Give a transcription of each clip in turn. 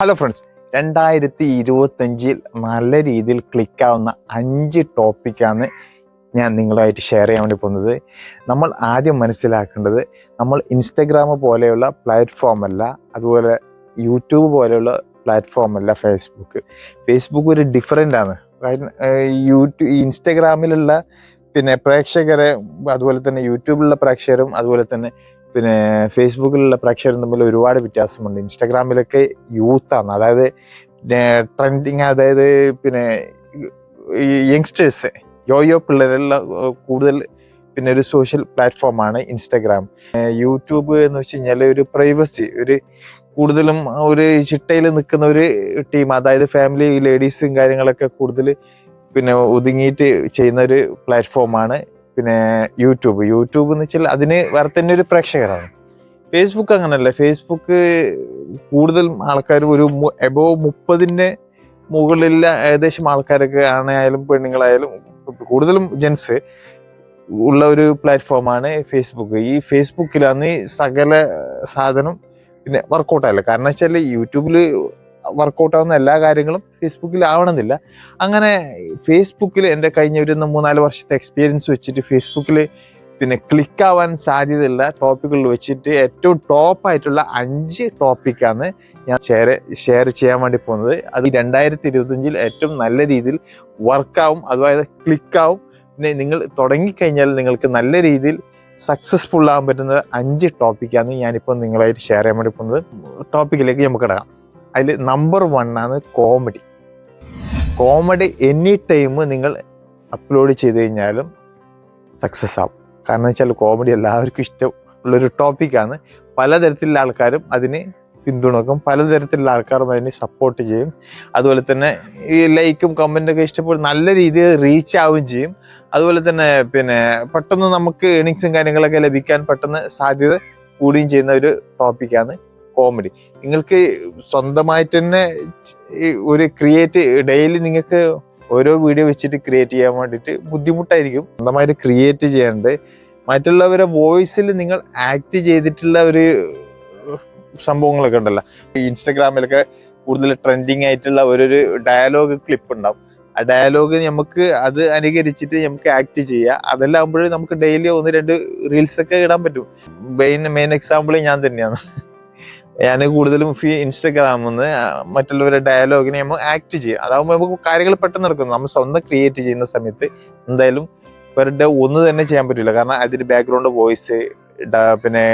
Hello friends രണ്ടായിരത്തി ഇരുപത്തഞ്ചിൽ നല്ല രീതിയിൽ ക്ലിക്കാവുന്ന അഞ്ച് ടോപ്പിക്കാണ് ഞാൻ നിങ്ങളുമായിട്ട് ഷെയർ ചെയ്യാൻ വേണ്ടി പോകുന്നത്. നമ്മൾ ആദ്യം മനസ്സിലാക്കേണ്ടത് നമ്മൾ ഇൻസ്റ്റഗ്രാം പോലെയുള്ള പ്ലാറ്റ്ഫോം അല്ല അതുപോലെ യൂട്യൂബ് പോലെയുള്ള പ്ലാറ്റ്ഫോം അല്ല ഫേസ്ബുക്ക് ഫേസ്ബുക്ക് ഒരു ഡിഫറെന്റ് ആണ്. യൂട്യൂബ് ഇൻസ്റ്റഗ്രാമിലുള്ള പിന്നെ പ്രേക്ഷകരെ അതുപോലെ തന്നെ യൂട്യൂബിലുള്ള പ്രേക്ഷകരും അതുപോലെ തന്നെ പിന്നെ ഫേസ്ബുക്കിലുള്ള പ്രേക്ഷകരും തമ്മിൽ ഒരുപാട് വ്യത്യാസമുണ്ട്. ഇൻസ്റ്റാഗ്രാമിലൊക്കെ യൂത്താണ്. അതായത് ട്രെൻഡിങ് അതായത് പിന്നെ യങ്സ്റ്റേഴ്സ് യോയോ പിള്ളേരുള്ള കൂടുതൽ പിന്നെ ഒരു സോഷ്യൽ പ്ലാറ്റ്ഫോമാണ് ഇൻസ്റ്റാഗ്രാം. യൂട്യൂബ് എന്ന് വെച്ച് കഴിഞ്ഞാൽ ഒരു പ്രൈവസി ഒരു കൂടുതലും ഒരു ചിട്ടയിൽ നിൽക്കുന്ന ഒരു ടീം അതായത് ഫാമിലി ലേഡീസും കാര്യങ്ങളൊക്കെ കൂടുതൽ പിന്നെ ഒതുങ്ങിയിട്ട് ചെയ്യുന്ന ഒരു പ്ലാറ്റ്ഫോമാണ് പിന്നെ യൂട്യൂബ്. യൂട്യൂബ് എന്ന് വെച്ചാൽ അതിന് വേറെ തന്നെ ഒരു പ്രേക്ഷകരാണ്. ഫേസ്ബുക്ക് അങ്ങനല്ല. ഫേസ്ബുക്ക് കൂടുതൽ ആൾക്കാർ ഒരു എബോവ് മുപ്പതിന്റെ മുകളിലുള്ള ഏകദേശം ആൾക്കാരൊക്കെ ആണായാലും പെണ്ണുങ്ങളായാലും കൂടുതലും ജെൻസ് ഉള്ള ഒരു പ്ലാറ്റ്ഫോമാണ് ഫേസ്ബുക്ക് ഈ ഫേസ്ബുക്കിലാണ് സകല സാധനം പിന്നെ വർക്കൗട്ടായില്ല കാരണം വെച്ചാൽ യൂട്യൂബിൽ വർക്കൗട്ട് ആവുന്ന എല്ലാ കാര്യങ്ങളും ഫേസ്ബുക്കിൽ ആവണമെന്നില്ല. അങ്ങനെ ഫേസ്ബുക്കിൽ എന്റെ കഴിഞ്ഞ ഒരു മൂന്നാൽ വർഷത്തെ എക്സ്പീരിയൻസ് വെച്ചിട്ട് ഫേസ്ബുക്കിൽ പിന്നെ ക്ലിക്ക് ആവാൻ സാധ്യതയുള്ള ടോപ്പിക്കുകൾ വെച്ചിട്ട് ഏറ്റവും ടോപ്പ് ആയിട്ടുള്ള അഞ്ച് ടോപ്പിക്കാണ് ഞാൻ ഷെയർ ഷെയർ ചെയ്യാൻ വേണ്ടി പോകുന്നത്. അത് രണ്ടായിരത്തി ഇരുപത്തഞ്ചിൽ ഏറ്റവും നല്ല രീതിയിൽ വർക്കാവും അതായത് ക്ലിക്കാവും പിന്നെ നിങ്ങൾ തുടങ്ങിക്കഴിഞ്ഞാൽ നിങ്ങൾക്ക് നല്ല രീതിയിൽ സക്സസ്ഫുൾ ആകാൻ പറ്റുന്ന അഞ്ച് ടോപ്പിക്കാണ് ഞാനിപ്പോൾ നിങ്ങളായിട്ട് ഷെയർ ചെയ്യാൻ വേണ്ടി പോകുന്നത്. ടോപ്പിക്കിലേക്ക് നമുക്ക് കിടക്കാം. അതിൽ നമ്പർ വൺ ആണ് കോമഡി കോമഡി എനി ടൈം നിങ്ങൾ അപ്ലോഡ് ചെയ്ത് കഴിഞ്ഞാലും സക്സസ് ആവും. കാരണം വെച്ചാൽ കോമഡി എല്ലാവർക്കും ഇഷ്ടം ഉള്ളൊരു ടോപ്പിക്കാണ് പലതരത്തിലുള്ള ആൾക്കാരും അതിനെ പിന്തുണക്കും. പലതരത്തിലുള്ള ആൾക്കാരും അതിനെ സപ്പോർട്ട് ചെയ്യും. അതുപോലെ തന്നെ ഈ ലൈക്കും കമന്റും ഒക്കെ ഇഷ്ടപ്പെടും നല്ല രീതിയിൽ റീച്ച് ആവുകയും ചെയ്യും. അതുപോലെ തന്നെ പിന്നെ പെട്ടെന്ന് നമുക്ക് ഏണിങ്സും കാര്യങ്ങളൊക്കെ ലഭിക്കാൻ പെട്ടെന്ന് സാധ്യത കൂടുകയും ചെയ്യുന്ന ഒരു ടോപ്പിക്കാണ് കോമഡി നിങ്ങൾക്ക് സ്വന്തമായിട്ട് തന്നെ ഒരു ക്രിയേറ്റ് ഡെയിലി നിങ്ങൾക്ക് ഓരോ വീഡിയോ വെച്ചിട്ട് ക്രിയേറ്റ് ചെയ്യാൻ വേണ്ടിയിട്ട് ബുദ്ധിമുട്ടായിരിക്കും. സ്വന്തമായിട്ട് ക്രിയേറ്റ് ചെയ്യേണ്ടത് മറ്റുള്ളവരെ വോയിസിൽ നിങ്ങൾ ആക്ട് ചെയ്തിട്ടുള്ള ഒരു സംഭവങ്ങളൊക്കെ ഉണ്ടല്ലോ. ഇൻസ്റ്റഗ്രാമിലൊക്കെ കൂടുതൽ ട്രെൻഡിങ് ആയിട്ടുള്ള ഒരു ഡയലോഗ് ക്ലിപ്പ് ഉണ്ടാവും. ആ ഡയലോഗ് നമുക്ക് അത് അനുകരിച്ചിട്ട് നമുക്ക് ആക്ട് ചെയ്യുക അതെല്ലാം ആകുമ്പോഴേ നമുക്ക് ഡെയിലി ഒന്ന് രണ്ട് റീൽസ് ഒക്കെ ഇടാൻ പറ്റും. മെയിൻ മെയിൻ എക്സാമ്പിൾ ഞാൻ തന്നെയാണ്. ഞാൻ കൂടുതലും ഫീ ഇൻസ്റ്റഗ്രാമിൽ മറ്റുള്ളവരുടെ ഡയലോഗിനെ നമ്മൾ ആക്ട് ചെയ്യും. അതാകുമ്പോൾ നമുക്ക് കാര്യങ്ങൾ പെട്ടെന്ന് നടക്കുന്നു. നമ്മൾ സ്വന്തം ക്രിയേറ്റ് ചെയ്യുന്ന സമയത്ത് എന്തായാലും ഇവരുടെ ഒന്ന് തന്നെ ചെയ്യാൻ പറ്റില്ല കാരണം അതിന്റെ ബാക്ക്ഗ്രൗണ്ട് വോയിസ് പിന്നെ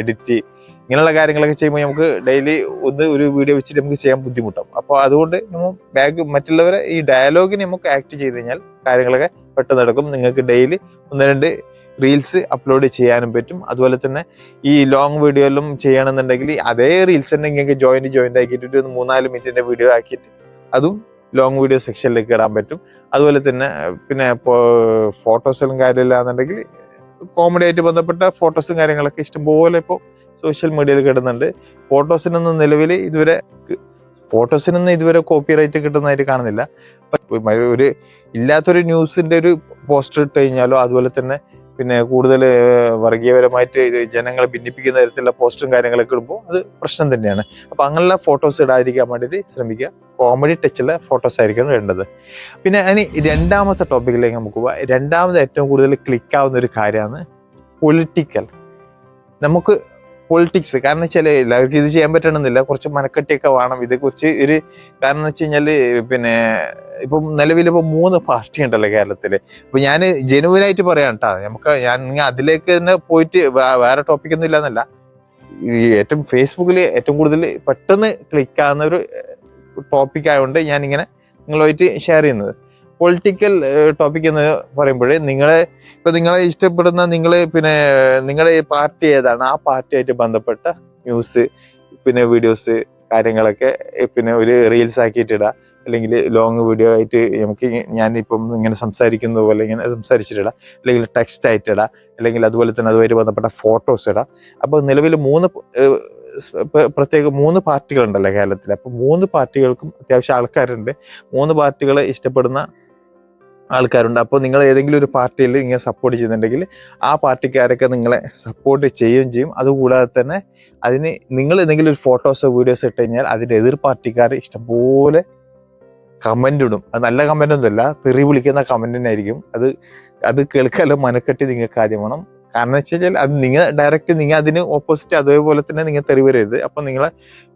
എഡിറ്റ് ഇങ്ങനെയുള്ള കാര്യങ്ങളൊക്കെ ചെയ്യുമ്പോൾ നമുക്ക് ഡെയിലി ഒന്ന് ഒരു വീഡിയോ വെച്ചിട്ട് നമുക്ക് ചെയ്യാൻ ബുദ്ധിമുട്ടാവും. അപ്പോൾ അതുകൊണ്ട് നമ്മൾ ബാക്ക് മറ്റുള്ളവരെ ഈ ഡയലോഗിനെ നമുക്ക് ആക്ട് ചെയ്ത് കഴിഞ്ഞാൽ കാര്യങ്ങളൊക്കെ പെട്ടെന്ന് നടക്കും. നിങ്ങൾക്ക് ഡെയിലി ഒന്ന് രണ്ട് റീൽസ് അപ്ലോഡ് ചെയ്യാനും പറ്റും. അതുപോലെ തന്നെ ഈ ലോങ് വീഡിയോയിലും ചെയ്യണമെന്നുണ്ടെങ്കിൽ അതേ റീൽസ് തന്നെ ഇങ്ങനെ ജോയിന്റ് ജോയിന്റ് ആക്കിയിട്ട് ഒരു മൂന്നാൽ മിനിറ്റിന്റെ വീഡിയോ ആക്കിയിട്ട് അതും ലോങ് വീഡിയോ സെക്ഷനിലേക്ക് ഇടാൻ പറ്റും. അതുപോലെ തന്നെ പിന്നെ ഫോട്ടോസിലും കാര്യമില്ല എന്നുണ്ടെങ്കിൽ കോമഡി ആയിട്ട് ബന്ധപ്പെട്ട ഫോട്ടോസും കാര്യങ്ങളൊക്കെ ഇഷ്ടംപോലെ ഇപ്പോൾ സോഷ്യൽ മീഡിയയിൽ കിട്ടുന്നുണ്ട് ഫോട്ടോസിനൊന്നും നിലവിൽ ഇതുവരെ ഫോട്ടോസിനൊന്നും ഇതുവരെ കോപ്പി റൈറ്റ് കിട്ടുന്നതായിട്ട് കാണുന്നില്ല. ഒരു ഇല്ലാത്തൊരു ന്യൂസിന്റെ ഒരു പോസ്റ്റർ ഇട്ട് കഴിഞ്ഞാലോ അതുപോലെ തന്നെ പിന്നെ കൂടുതൽ വർഗീയപരമായിട്ട് ഇത് ജനങ്ങളെ ഭിന്നിപ്പിക്കുന്ന തരത്തിലുള്ള പോസ്റ്റും കാര്യങ്ങളൊക്കെ ഇടുമ്പോൾ അത് പ്രശ്നം തന്നെയാണ്. അപ്പോൾ അങ്ങനെയുള്ള ഫോട്ടോസ് ഇടാതിരിക്കാൻ വേണ്ടിയിട്ട് ശ്രമിക്കുക. കോമഡി ടച്ചുള്ള ഫോട്ടോസ് ആയിരിക്കണം വേണ്ടത് പിന്നെ ഇനി രണ്ടാമത്തെ ടോപ്പിക്കിലേക്ക് നമുക്ക് പോവാം. രണ്ടാമത് ഏറ്റവും കൂടുതൽ ക്ലിക്കാവുന്ന ഒരു കാര്യമാണ് പൊളിറ്റിക്കൽ നമുക്ക് പൊളിറ്റിക്സ് കാരണം വെച്ചാൽ എല്ലാവർക്കും ഇത് ചെയ്യാൻ പറ്റണമെന്നില്ല. കുറച്ച് മനക്കെട്ടിയൊക്കെ വേണം. ഇതേക്കുറിച്ച് ഒരു കാരണം വെച്ച് കഴിഞ്ഞാൽ പിന്നെ ഇപ്പം നിലവിൽ ഇപ്പൊ മൂന്ന് പാർട്ടി ഉണ്ടല്ലോ കേരളത്തിൽ. അപ്പൊ ഞാൻ ജനുവനായിട്ട് പറയാം കേട്ടോ നമുക്ക് ഞാൻ അതിലേക്ക് തന്നെ പോയിട്ട് വേറെ ടോപ്പിക് ഒന്നും ഇല്ലാന്നല്ല. ഈ ഏറ്റവും ഫേസ്ബുക്കിൽ ഏറ്റവും കൂടുതൽ പെട്ടെന്ന് ക്ലിക്കാവുന്ന ഒരു ടോപ്പിക് ആയതുകൊണ്ട് ഞാൻ ഇങ്ങനെ നിങ്ങളുമായിട്ട് ഷെയർ ചെയ്യുന്നത്. പൊളിറ്റിക്കൽ ടോപ്പിക് എന്ന് പറയുമ്പോൾ നിങ്ങളെ ഇപ്പൊ നിങ്ങളെ ഇഷ്ടപ്പെടുന്ന നിങ്ങൾ പിന്നെ നിങ്ങളുടെ പാർട്ടി ഏതാണ്? ആ പാർട്ടിയായിട്ട് ബന്ധപ്പെട്ട ന്യൂസ് പിന്നെ വീഡിയോസ് കാര്യങ്ങളൊക്കെ പിന്നെ ഒരു റീൽസ് ആക്കിയിട്ട് അല്ലെങ്കിൽ ലോങ് വീഡിയോ ആയിട്ട് നമുക്ക് ഞാനിപ്പം ഇങ്ങനെ സംസാരിക്കുന്ന പോലെ ഇങ്ങനെ സംസാരിച്ചിട്ടിടാം. അല്ലെങ്കിൽ ടെക്സ്റ്റ് ആയിട്ടിടാം. അല്ലെങ്കിൽ അതുപോലെ തന്നെ അതുമായിട്ട് ബന്ധപ്പെട്ട ഫോട്ടോസ് ഇടാം. അപ്പോൾ നിലവിൽ മൂന്ന് പ്രത്യേക മൂന്ന് പാർട്ടികളുണ്ടല്ലോ കേരളത്തിൽ അപ്പോൾ മൂന്ന് പാർട്ടികൾക്കും അത്യാവശ്യം ആൾക്കാരുണ്ട്. മൂന്ന് പാർട്ടികളെ ഇഷ്ടപ്പെടുന്ന ആൾക്കാരുണ്ട്. അപ്പോൾ നിങ്ങൾ ഏതെങ്കിലും ഒരു പാർട്ടിയിൽ ഇങ്ങനെ സപ്പോർട്ട് ചെയ്യുന്നുണ്ടെങ്കിൽ ആ പാർട്ടിക്കാരൊക്കെ നിങ്ങളെ സപ്പോർട്ട് ചെയ്യുകയും ചെയ്യും. അതുകൂടാതെ തന്നെ അതിന് നിങ്ങൾ എന്തെങ്കിലും ഒരു ഫോട്ടോസോ വീഡിയോസോ ഇട്ട് കഴിഞ്ഞാൽ അതിന്റെ എതിർ പാർട്ടിക്കാർ ഇഷ്ടംപോലെ കമന്റ് ഇടും. അത് നല്ല കമന്റ് ഒന്നുമല്ല തെറി വിളിക്കുന്ന ആയിരിക്കും അത് അത് കേൾക്കാലോ മനക്കെട്ടി നിങ്ങൾക്ക് ആദ്യം വേണം. കാരണം വെച്ച് കഴിഞ്ഞാൽ അത് നിങ്ങൾ ഡയറക്റ്റ് നിങ്ങൾ അതിന് ഓപ്പോസിറ്റ് അതേപോലെ തന്നെ നിങ്ങൾ തെറി വരരുത്. അപ്പം നിങ്ങൾ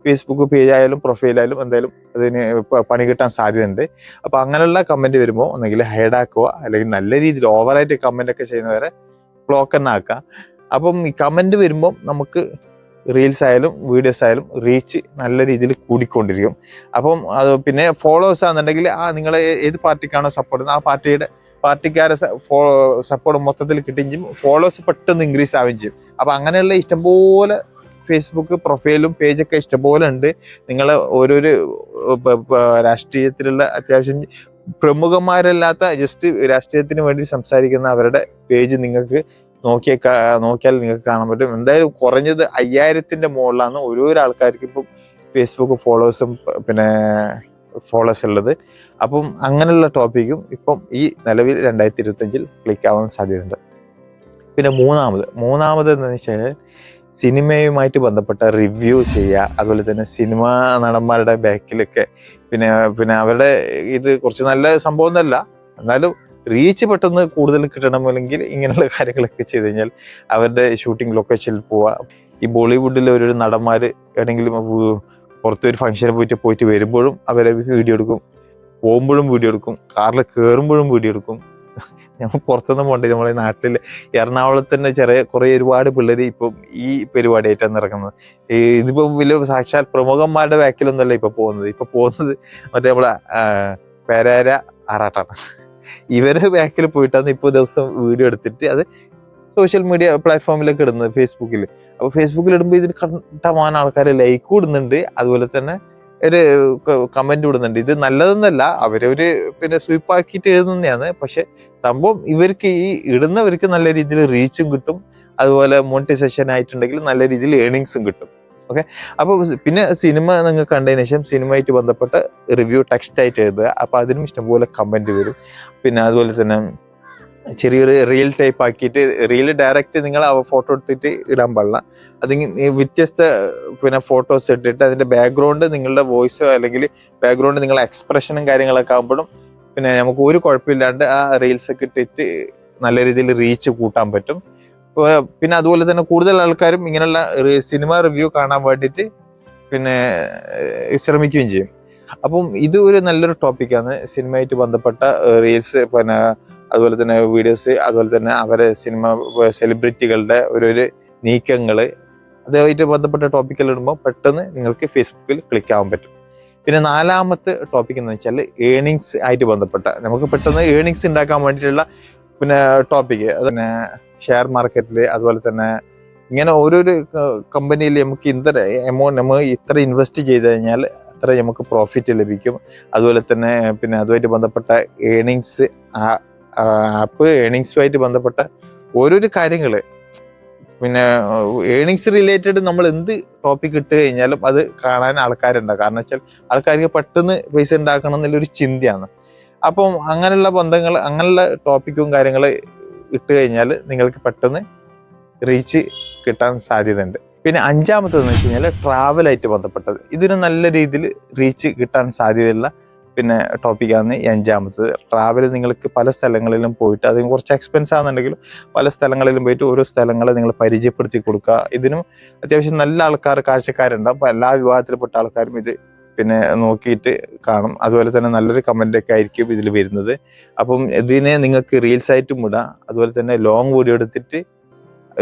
ഫേസ്ബുക്ക് പേജ് ആയാലും പ്രൊഫൈൽ ആയാലും എന്തായാലും അതിന് പണി കിട്ടാൻ സാധ്യതയുണ്ട്. അപ്പോൾ അങ്ങനെയുള്ള കമന്റ് വരുമ്പോൾ ഒന്നെങ്കിൽ ഹൈഡാക്കുക അല്ലെങ്കിൽ നല്ല രീതിയിൽ ഓവറായിട്ട് കമന്റ് ചെയ്യുന്നവരെ ബ്ലോക്ക് തന്നെ ആക്കുക. അപ്പം ഈ കമന്റ് വരുമ്പോൾ നമുക്ക് റീൽസ് ആയാലും വീഡിയോസ് ആയാലും റീച്ച് നല്ല രീതിയിൽ കൂടിക്കൊണ്ടിരിക്കും. അപ്പം അത് പിന്നെ ഫോളോവേഴ്സ് ആണെന്നുണ്ടെങ്കിൽ ആ നിങ്ങൾ ഏത് പാർട്ടിക്കാണോ സപ്പോർട്ട് ചെയ്യുന്നത് ആ പാർട്ടിയുടെ പാർട്ടിക്കാരെ സപ്പോർട്ട് മൊത്തത്തിൽ കിട്ടുകയും ചെയ്യും. ഫോളോവേഴ്സ് പെട്ടെന്ന് ഇൻക്രീസ് ആവുകയും ചെയ്യും. അപ്പം അങ്ങനെയുള്ള ഇഷ്ടംപോലെ ഫേസ്ബുക്ക് പ്രൊഫൈലും പേജൊക്കെ ഇഷ്ടംപോലെ ഉണ്ട്. നിങ്ങൾ ഓരോരു രാഷ്ട്രീയത്തിലുള്ള അത്യാവശ്യം പ്രമുഖന്മാരല്ലാത്ത ജസ്റ്റ് രാഷ്ട്രീയത്തിന് വേണ്ടി സംസാരിക്കുന്ന അവരുടെ പേജ് നിങ്ങൾക്ക് നോക്കിയ നോക്കിയാൽ നിങ്ങൾക്ക് കാണാൻ പറ്റും. എന്തായാലും കുറഞ്ഞത് അയ്യായിരത്തിന്റെ മുകളിലാണ് ഓരോരോ ആൾക്കാർക്ക് ഇപ്പം ഫേസ്ബുക്ക് ഫോളോവേഴ്സും പിന്നെ ഫോളോവേഴ്സ് ഉള്ളത്. അപ്പം അങ്ങനെയുള്ള ടോപ്പിക്കും ഇപ്പം ഈ നിലവിൽ രണ്ടായിരത്തി ഇരുപത്തഞ്ചിൽ ക്ലിക്ക് ആവാൻ സാധ്യതയുണ്ട്. പിന്നെ മൂന്നാമത് മൂന്നാമത് എന്താണെന്ന് വെച്ച് കഴിഞ്ഞാൽ സിനിമയുമായിട്ട് ബന്ധപ്പെട്ട റിവ്യൂ ചെയ്യുക അതുപോലെ തന്നെ സിനിമ നടന്മാരുടെ ബാക്കിലൊക്കെ പിന്നെ പിന്നെ അവരുടെ ഇത് കുറച്ച് നല്ല സംഭവം ഒന്നല്ല എന്നാലും റീച്ച് പെട്ടെന്ന് കൂടുതൽ കിട്ടണമെങ്കിൽ ഇങ്ങനെയുള്ള കാര്യങ്ങളൊക്കെ ചെയ്ത് കഴിഞ്ഞാൽ അവരുടെ ഷൂട്ടിംഗ് ലൊക്കേഷനിൽ പോവുക ഈ ബോളിവുഡിലെ ഒരു നടന്മാർ വ് പുറത്ത് ഒരു ഫംഗ്ഷന് പോയിട്ട് പോയിട്ട് വരുമ്പോഴും അവരെ വീഡിയോ എടുക്കും. പോകുമ്പോഴും വീഡിയോ എടുക്കും. കാറിൽ കയറുമ്പോഴും വീഡിയോ എടുക്കും. ഞങ്ങൾ പുറത്തൊന്നും പോകണ്ടേ. നമ്മളെ നാട്ടിൽ എറണാകുളത്ത് തന്നെ ചെറിയ കുറേ ഒരുപാട് പിള്ളേർ ഇപ്പം ഈ പരിപാടിയായിട്ടാണ് ഇറങ്ങുന്നത് ഈ ഇതിപ്പോ വലിയ സാക്ഷാൽ പ്രമുഖന്മാരുടെ ബാക്കിലൊന്നുമല്ല ഇപ്പം പോകുന്നത്. ഇപ്പം പോകുന്നത് മറ്റേ നമ്മളെ പെരേര ആറാട്ടാണ്. ഇവരുടെ ബാക്കിൽ പോയിട്ടാണ് ഇപ്പോൾ ദിവസം വീഡിയോ എടുത്തിട്ട് അത് സോഷ്യൽ മീഡിയ പ്ലാറ്റ്ഫോമിലൊക്കെ ഇടുന്നത് ഫേസ്ബുക്കിൽ അപ്പോൾ ഫേസ്ബുക്കിൽ ഇടുമ്പോൾ ഇതിന് കണ്ടമാനം ആൾക്കാർ ലൈക്ക് ഇടുന്നുണ്ട്. അതുപോലെ തന്നെ ഒരു കമന്റ് ഇടുന്നുണ്ട്. ഇത് നല്ലതെന്നല്ല അവരവര് പിന്നെ സ്വീപ്പ് ആക്കിയിട്ട് എഴുതുന്നതാണ്. പക്ഷെ സംഭവം ഇവർക്ക് ഈ ഇടുന്നവർക്ക് നല്ല രീതിയിൽ റീച്ചും കിട്ടും. അതുപോലെ മോണിറ്റൈസേഷൻ ആയിട്ടുണ്ടെങ്കിൽ നല്ല രീതിയിൽ ഏണിങ്സും കിട്ടും. ഓക്കെ അപ്പോൾ പിന്നെ സിനിമ നിങ്ങൾ കണ്ടതിന് ശേഷം സിനിമയായിട്ട് ബന്ധപ്പെട്ട റിവ്യൂ ടെക്സ്റ്റ് ആയിട്ട് എഴുതുക. അപ്പോൾ അതിനും ഇഷ്ടംപോലെ കമന്റ് വരും. പിന്നെ അതുപോലെ തന്നെ ചെറിയൊരു റീൽ ടൈപ്പ് ആക്കിയിട്ട് റീൽ ഡയറക്റ്റ് നിങ്ങൾ ഫോട്ടോ എടുത്തിട്ട് ഇടാൻ പാടില്ല. അത് വ്യത്യസ്ത പിന്നെ ഫോട്ടോസ് ഇട്ടിട്ട് അതിന്റെ ബാക്ക്ഗ്രൗണ്ട് നിങ്ങളുടെ വോയിസോ അല്ലെങ്കിൽ ബാക്ക്ഗ്രൗണ്ട് നിങ്ങളുടെ എക്സ്പ്രഷനും കാര്യങ്ങളൊക്കെ ആകുമ്പോഴും പിന്നെ നമുക്ക് ഒരു കുഴപ്പമില്ലാണ്ട് ആ റീൽസ് ഒക്കെ ഇട്ടിട്ട് നല്ല രീതിയിൽ റീച്ച് കൂട്ടാൻ പറ്റും. പിന്നെ അതുപോലെ തന്നെ കൂടുതൽ ആൾക്കാരും ഇങ്ങനെയുള്ള സിനിമ റിവ്യൂ കാണാൻ വേണ്ടിയിട്ട് പിന്നെ ശ്രമിക്കുകയും ചെയ്യും. അപ്പം ഇത് ഒരു നല്ലൊരു ടോപ്പിക്കാണ് സിനിമയായിട്ട് ബന്ധപ്പെട്ട റീൽസ് പിന്നെ അതുപോലെ തന്നെ വീഡിയോസ് അതുപോലെ തന്നെ അവരെ സിനിമ സെലിബ്രിറ്റികളുടെ ഒരു ഒരു നീക്കങ്ങൾ അതുമായിട്ട് ബന്ധപ്പെട്ട ടോപ്പിക്കിൽ ഇടുമ്പോൾ പെട്ടെന്ന് നിങ്ങൾക്ക് ഫേസ്ബുക്കിൽ ക്ലിക്ക് ആവാൻ പറ്റും. പിന്നെ നാലാമത്തെ ടോപ്പിക് എന്ന് വെച്ചാൽ ഏണിങ്സ് ആയിട്ട് ബന്ധപ്പെട്ട നമുക്ക് പെട്ടെന്ന് ഏണിങ്സ് ഉണ്ടാക്കാൻ വേണ്ടിയിട്ടുള്ള പിന്നെ ടോപ്പിക്ക് പിന്നെ ഷെയർ മാർക്കറ്റിൽ അതുപോലെ തന്നെ ഇങ്ങനെ ഓരോരോ കമ്പനിയിൽ നമുക്ക് ഇത്ര എമൗണ്ട് നമ്മൾ ഇത്ര ഇൻവെസ്റ്റ് ചെയ്ത് കഴിഞ്ഞാൽ അത്ര നമുക്ക് പ്രോഫിറ്റ് ലഭിക്കും. അതുപോലെ തന്നെ പിന്നെ അതുമായിട്ട് ബന്ധപ്പെട്ട ഏണിങ്സ് ആപ്പ് ഏണിങ്സുമായിട്ട് ബന്ധപ്പെട്ട ഓരോരോ കാര്യങ്ങൾ പിന്നെ ഏണിങ്സ് റിലേറ്റഡ് നമ്മൾ എന്ത് ടോപ്പിക് ഇട്ട് കഴിഞ്ഞാലും അത് കാണാൻ ആൾക്കാരുണ്ടാവും. കാരണം വെച്ചാൽ ആൾക്കാർക്ക് പെട്ടെന്ന് പൈസ ഉണ്ടാക്കണം എന്നുള്ളൊരു ചിന്തയാണ്. അപ്പം അങ്ങനെയുള്ള ബന്ധങ്ങൾ അങ്ങനെയുള്ള ടോപ്പിക്കും കാര്യങ്ങൾ ഇട്ട് കഴിഞ്ഞാൽ നിങ്ങൾക്ക് പെട്ടെന്ന് റീച്ച് കിട്ടാൻ സാധ്യതയുണ്ട്. പിന്നെ അഞ്ചാമത്തേന്ന് വെച്ച് കഴിഞ്ഞാൽ ട്രാവലായിട്ട് ബന്ധപ്പെട്ടത്. ഇതിന് നല്ല രീതിയിൽ റീച്ച് കിട്ടാൻ സാധ്യതയുള്ള പിന്നെ ടോപ്പിക്കാണ് ഈ അഞ്ചാമത്തത്. ട്രാവൽ നിങ്ങൾക്ക് പല സ്ഥലങ്ങളിലും പോയിട്ട് അതിന് കുറച്ച് എക്സ്പെൻസ് ആണെന്നുണ്ടെങ്കിലും പല സ്ഥലങ്ങളിലും പോയിട്ട് ഓരോ സ്ഥലങ്ങളെ നിങ്ങൾ പരിചയപ്പെടുത്തി കൊടുക്കുക. ഇതിനും അത്യാവശ്യം നല്ല ആൾക്കാർ കാഴ്ചക്കാരുണ്ടാവും. അപ്പോൾ എല്ലാ വിഭാഗത്തിൽപ്പെട്ട ആൾക്കാരും ഇത് പിന്നെ നോക്കിയിട്ട് കാണും. അതുപോലെ തന്നെ നല്ലൊരു കമന്റ് ഒക്കെ ആയിരിക്കും ഇതിൽ വരുന്നത്. അപ്പം ഇതിനെ നിങ്ങൾക്ക് റീൽസ് ആയിട്ടും ഇടാം. അതുപോലെ തന്നെ ലോങ് വീഡിയോ എടുത്തിട്ട്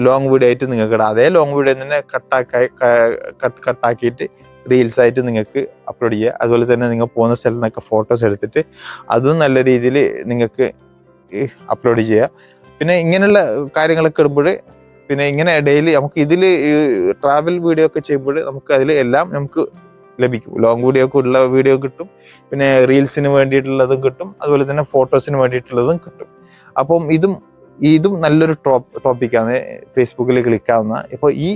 ലോങ് വീഡിയോ ആയിട്ട് നിങ്ങൾക്ക് ഇടാം. അതേ ലോങ് വീഡിയോ തന്നെ കട്ടാക്കി കട്ട് കട്ടാക്കിയിട്ട് റീൽസ് ആയിട്ട് നിങ്ങൾക്ക് അപ്ലോഡ് ചെയ്യുക. അതുപോലെ തന്നെ നിങ്ങൾ പോകുന്ന സ്ഥലത്ത് നിന്നൊക്കെ ഫോട്ടോസ് എടുത്തിട്ട് അതും നല്ല രീതിയിൽ നിങ്ങൾക്ക് അപ്ലോഡ് ചെയ്യുക. പിന്നെ ഇങ്ങനെയുള്ള കാര്യങ്ങളൊക്കെ ഇടുമ്പോൾ പിന്നെ ഇങ്ങനെ ഡെയിലി നമുക്ക് ഇതിൽ ട്രാവൽ വീഡിയോ ഒക്കെ ചെയ്യുമ്പോൾ നമുക്ക് അതിൽ എല്ലാം നമുക്ക് ലഭിക്കും. ലോങ് വീഡിയോ ഒക്കെ ഉള്ള വീഡിയോ കിട്ടും. പിന്നെ റീൽസിന് വേണ്ടിയിട്ടുള്ളതും കിട്ടും. അതുപോലെ തന്നെ ഫോട്ടോസിന് വേണ്ടിയിട്ടുള്ളതും കിട്ടും. അപ്പം ഇതും ഇതും നല്ലൊരു ടോപ്പ് ടോപ്പിക്കാണ് ഫേസ്ബുക്കിൽ ക്ലിക്കാവുന്ന ഇപ്പോൾ ഈ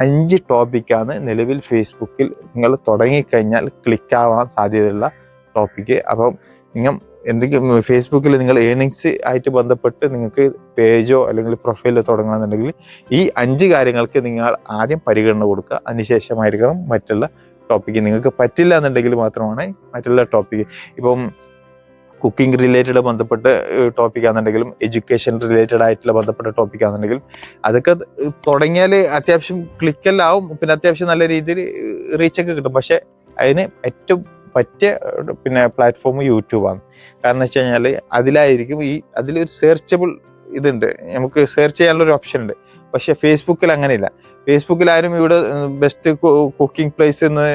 അഞ്ച് ടോപ്പിക്കാണ് നിലവിൽ ഫേസ്ബുക്കിൽ നിങ്ങൾ തുടങ്ങിക്കഴിഞ്ഞാൽ ക്ലിക്കാവാൻ സാധ്യതയുള്ള ടോപ്പിക്ക്. അപ്പം നിങ്ങൾ എന്തെങ്കിലും ഫേസ്ബുക്കിൽ നിങ്ങൾ ഏണിങ്സ് ആയിട്ട് ബന്ധപ്പെട്ട് നിങ്ങൾക്ക് പേജോ അല്ലെങ്കിൽ പ്രൊഫൈലോ തുടങ്ങണമെന്നുണ്ടെങ്കിൽ ഈ അഞ്ച് കാര്യങ്ങൾക്ക് നിങ്ങൾ ആദ്യം പരിഗണന കൊടുക്കുക. അതിനുശേഷമായിരിക്കണം മറ്റുള്ള ടോപ്പിക്ക് നിങ്ങൾക്ക് പറ്റില്ല എന്നുണ്ടെങ്കിൽ മാത്രമാണ് മറ്റുള്ള ടോപ്പിക്ക്. ഇപ്പം കുക്കിംഗ് റിലേറ്റഡ് ബന്ധപ്പെട്ട് ടോപ്പിക് ആണെന്നുണ്ടെങ്കിലും എഡ്യൂക്കേഷൻ റിലേറ്റഡ് ആയിട്ടുള്ള ബന്ധപ്പെട്ട ടോപ്പിക് ആണെന്നുണ്ടെങ്കിലും അതൊക്കെ തുടങ്ങിയാൽ അത്യാവശ്യം ക്ലിക്കെല്ലാം പിന്നെ അത്യാവശ്യം നല്ല രീതിയിൽ റീച്ചൊക്കെ കിട്ടും. പക്ഷെ അതിന് ഏറ്റവും പറ്റിയ പിന്നെ പ്ലാറ്റ്ഫോം യൂട്യൂബാണ് കാരണം വെച്ച് കഴിഞ്ഞാൽ അതിലായിരിക്കും ഈ അതിലൊരു സെർച്ചബിൾ ഇതുണ്ട്. നമുക്ക് സെർച്ച് ചെയ്യാനുള്ള ഒരു ഓപ്ഷൻ ഉണ്ട്. പക്ഷെ ഫേസ്ബുക്കിൽ അങ്ങനെയില്ല. ഫേസ്ബുക്കിൽ ആരും ഇവിടെ ബെസ്റ്റ് കുക്കിംഗ് പ്ലേസ് എന്ന്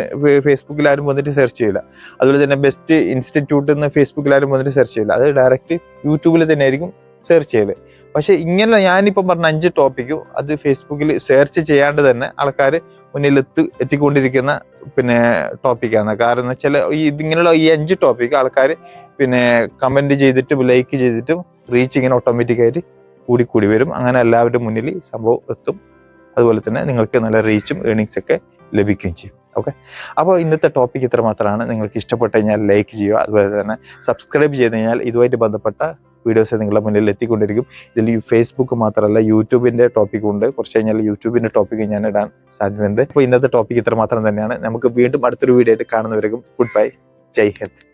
ഫേസ്ബുക്കിൽ ആരും വന്നിട്ട് സെർച്ച് ചെയ്യില്ല. അതുപോലെ തന്നെ ബെസ്റ്റ് ഇൻസ്റ്റിറ്റ്യൂട്ട് എന്ന് ഫേസ്ബുക്കിൽ ആരും വന്നിട്ട് സെർച്ച് ചെയ്യില്ല. അത് ഡയറക്റ്റ് യൂട്യൂബിൽ തന്നെ ആയിരിക്കും സെർച്ച് ചെയ്യൽ. പക്ഷെ ഇങ്ങനെ ഞാനിപ്പം പറഞ്ഞ അഞ്ച് ടോപ്പിക്കും അത് ഫേസ്ബുക്കിൽ സെർച്ച് ചെയ്യാണ്ട് തന്നെ ആൾക്കാർ മുന്നിൽ എത്ത് എത്തിക്കൊണ്ടിരിക്കുന്ന പിന്നെ ടോപ്പിക്കാണ് കാരണം എന്ന് വെച്ചാൽ ഈ ഇതിങ്ങനെയുള്ള ഈ അഞ്ച് ടോപ്പിക്ക് ആൾക്കാർ പിന്നെ കമന്റ് ചെയ്തിട്ടും ലൈക്ക് ചെയ്തിട്ടും റീച്ച് ഇങ്ങനെ ഓട്ടോമാറ്റിക് ആയിട്ട് കൂടി കൂടി വരും. അങ്ങനെ എല്ലാവരുടെ മുന്നിൽ സംഭവം എത്തും. അതുപോലെ തന്നെ നിങ്ങൾക്ക് നല്ല റീച്ചും ഏണിങ്സ് ഒക്കെ ലഭിക്കുകയും ചെയ്യും. ഓക്കെ അപ്പോൾ ഇന്നത്തെ ടോപ്പിക് ഇത്ര മാത്രമാണ് നിങ്ങൾക്ക് ഇഷ്ടപ്പെട്ട് കഴിഞ്ഞാൽ ലൈക്ക് ചെയ്യുക. അതുപോലെ തന്നെ സബ്സ്ക്രൈബ് ചെയ്ത് കഴിഞ്ഞാൽ ഇതുമായിട്ട് ബന്ധപ്പെട്ട വീഡിയോസ് നിങ്ങളുടെ മുന്നിൽ എത്തിക്കൊണ്ടിരിക്കും. ഇതിൽ ഫേസ്ബുക്ക് മാത്രമല്ല യൂട്യൂബിന്റെ ടോപ്പിക്കും ഉണ്ട്. കുറച്ച് കഴിഞ്ഞാൽ യൂട്യൂബിന്റെ ടോപ്പിക്ക് ഞാൻ ഇടാൻ സാധ്യതയുണ്ട്. അപ്പോൾ ഇന്നത്തെ ടോപ്പിക് ഇത്ര മാത്രം തന്നെയാണ്. നമുക്ക് വീണ്ടും അടുത്തൊരു വീഡിയോ ആയിട്ട് കാണുന്നവരെയും ഗുഡ് ബൈ ജയ് ഹിന്ദ്.